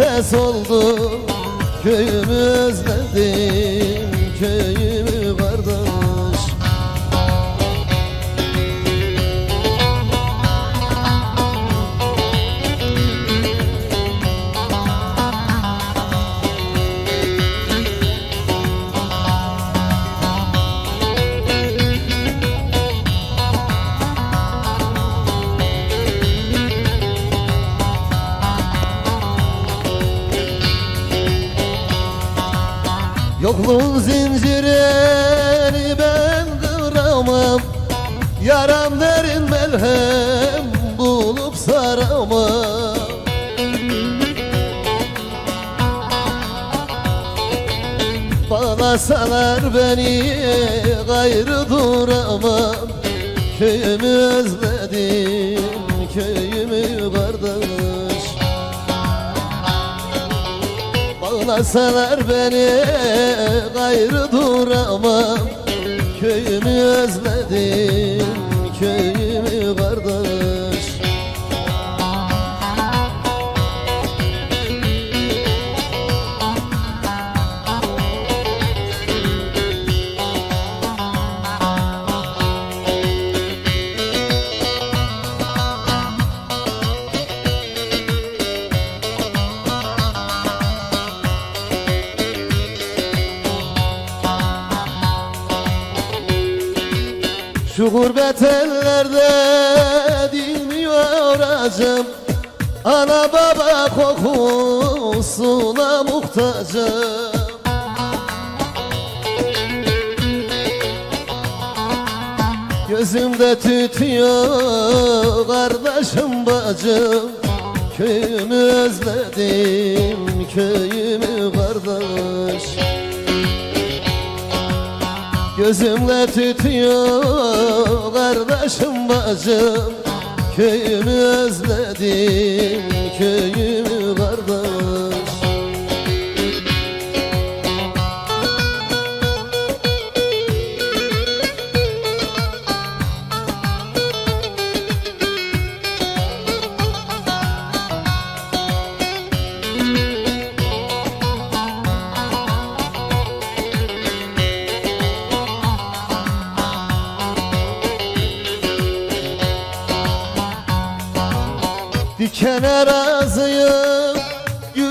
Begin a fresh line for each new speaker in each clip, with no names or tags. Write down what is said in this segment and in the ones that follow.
gurbette soldu Köyümü özledim, Yokluğun zincirini ben kıramam. Yaram derin melhem bulup saramam. Bağlasalar beni gayrı duramam. Köyümü özledim, köyümü kardeş Bağlasalar beni gayrı duramam. Köyümü özledim, köyümü gurbet ellerde dinmiyor acım Ana baba kokusuna muhtacım. Gözümde tütüyor kardeşim bacım. Köyümü özledim, köyümü kardeş Gözümle tütüyor kardeşim bacım. Köyümü özledim, köyümü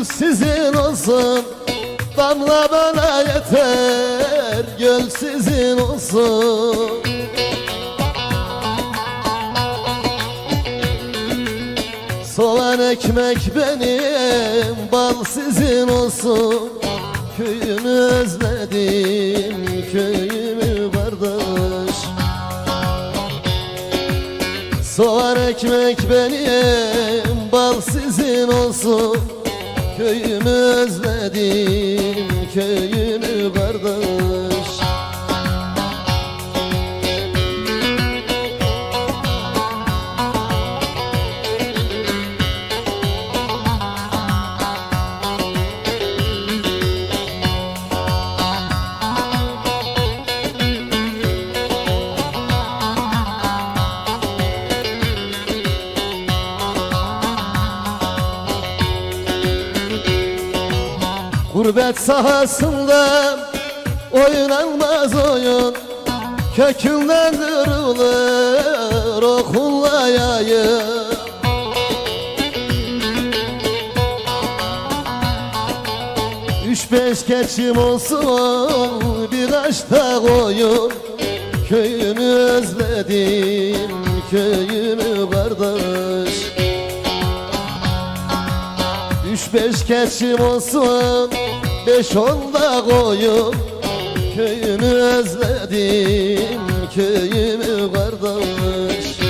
Gül sizin olsun Damla bana yeter. Göl sizin olsun. Soğan ekmek benim Bal sizin olsun. Köyümü özledim Köyümü kardeş Soğan ekmek benim, bal sizin olsun Köyümü özledim, köyümü Gurbet sahasında oynanmaz oyun. Kökünden kırılır okulla yayın. Üç beş keçim olsun bir aşta koyun. Köyümü özledim, köyümü kardeş beş keçim olsun Beş on da koyun Köyümü özledim Köyümü kardeş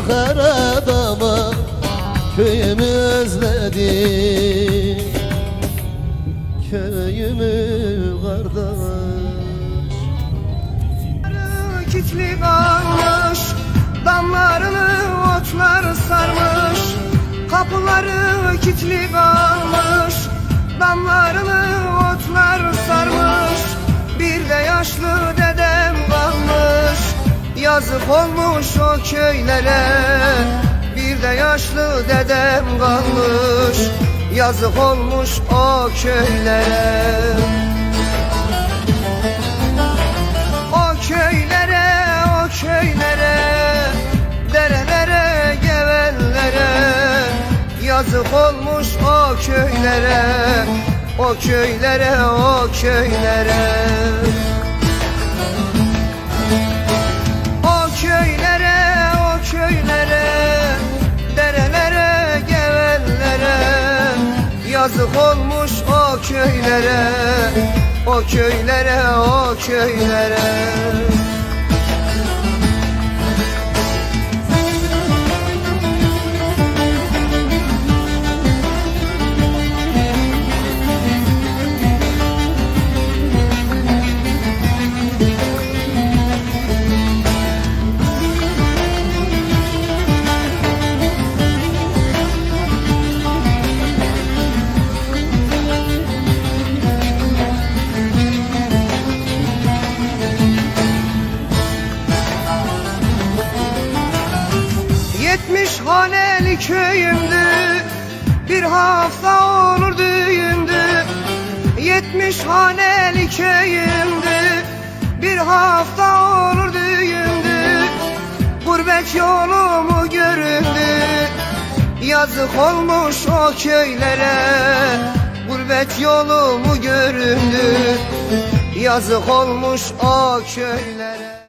çıkar adama Köyümü özledim Köyümü kardeş.
Kitli kalmış Damlarını otlar sarmış. Kapıları kitli kalmış Damlarını Yazık olmuş o köylere. Bir de yaşlı dedem kalmış. Yazık olmuş o köylere. O köylere, o köylere Derelere, gevellere Yazık olmuş o köylere O köylere, o köylere Yazık olmuş o köylere O köylere, o köylere Yetmiş haneli köyümdü Bir hafta olur düğündü. Gurbet yolumu göründü? Yazık olmuş o köylere Gurbet yolumu göründü? Yazık olmuş o köylere